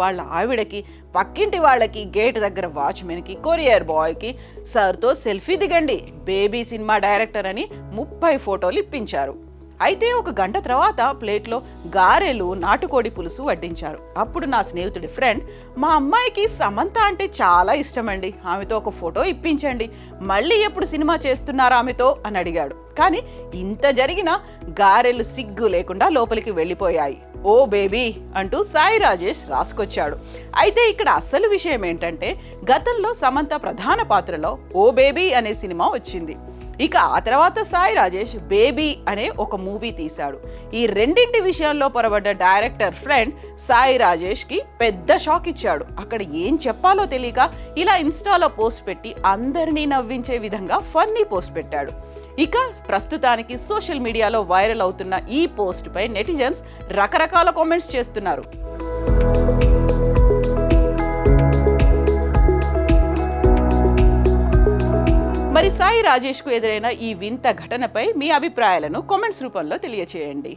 వాళ్ళ ఆవిడకి పక్కింటి వాళ్ళకి గేట్ దగ్గర వాచ్మెన్కి కొరియర్ బాయ్కి సార్తో సెల్ఫీ దిగండి. బేబీ సినిమా డైరెక్టర్ అని ముప్పై ఫోటోలు ఇప్పించారు. అయితే ఒక గంట తర్వాత ప్లేట్లో గారెలు నాటుకోడి పులుసు వడ్డించారు. అప్పుడు నా స్నేహితుడి ఫ్రెండ్ మా అమ్మాయికి సమంత అంటే చాలా ఇష్టమండి. ఆమెతో ఒక ఫోటో ఇప్పించండి. మళ్ళీ ఎప్పుడు సినిమా చేస్తున్నారా ఆమెతో? అని అడిగాడు. కానీ ఇంత జరిగినా గారెలు సిగ్గు లేకుండా లోపలికి వెళ్ళిపోయాయి. ఓ బేబీ అంటూ సాయి రాజేష్ రాసుకొచ్చాడు. అయితే ఇక్కడ అసలు విషయం ఏంటంటే గతంలో సమంత ప్రధాన పాత్రలో ఓ బేబీ అనే సినిమా వచ్చింది. ఇక ఆ తర్వాత సాయి రాజేష్ బేబీ అనే ఒక మూవీ తీశాడు. ఈ రెండింటి విషయంలో పొరబడ్డ డైరెక్టర్ ఫ్రెండ్ సాయి రాజేష్కి పెద్ద షాక్ ఇచ్చాడు. అక్కడ ఏం చెప్పాలో తెలియక ఇలా ఇన్స్టాలో పోస్ట్ పెట్టి అందరినీ నవ్వించే విధంగా ఫన్నీ పోస్ట్ పెట్టాడు. ఇక ప్రస్తుతానికి సోషల్ మీడియాలో వైరల్ అవుతున్న ఈ పోస్ట్ పై నెటిజన్స్ రకరకాల కామెంట్స్ చేస్తున్నారు. సాయి రాజేష్కు ఎదురైన ఈ వింత ఘటనపై మీ అభిప్రాయాలను కామెంట్స్ రూపంలో తెలియచేయండి.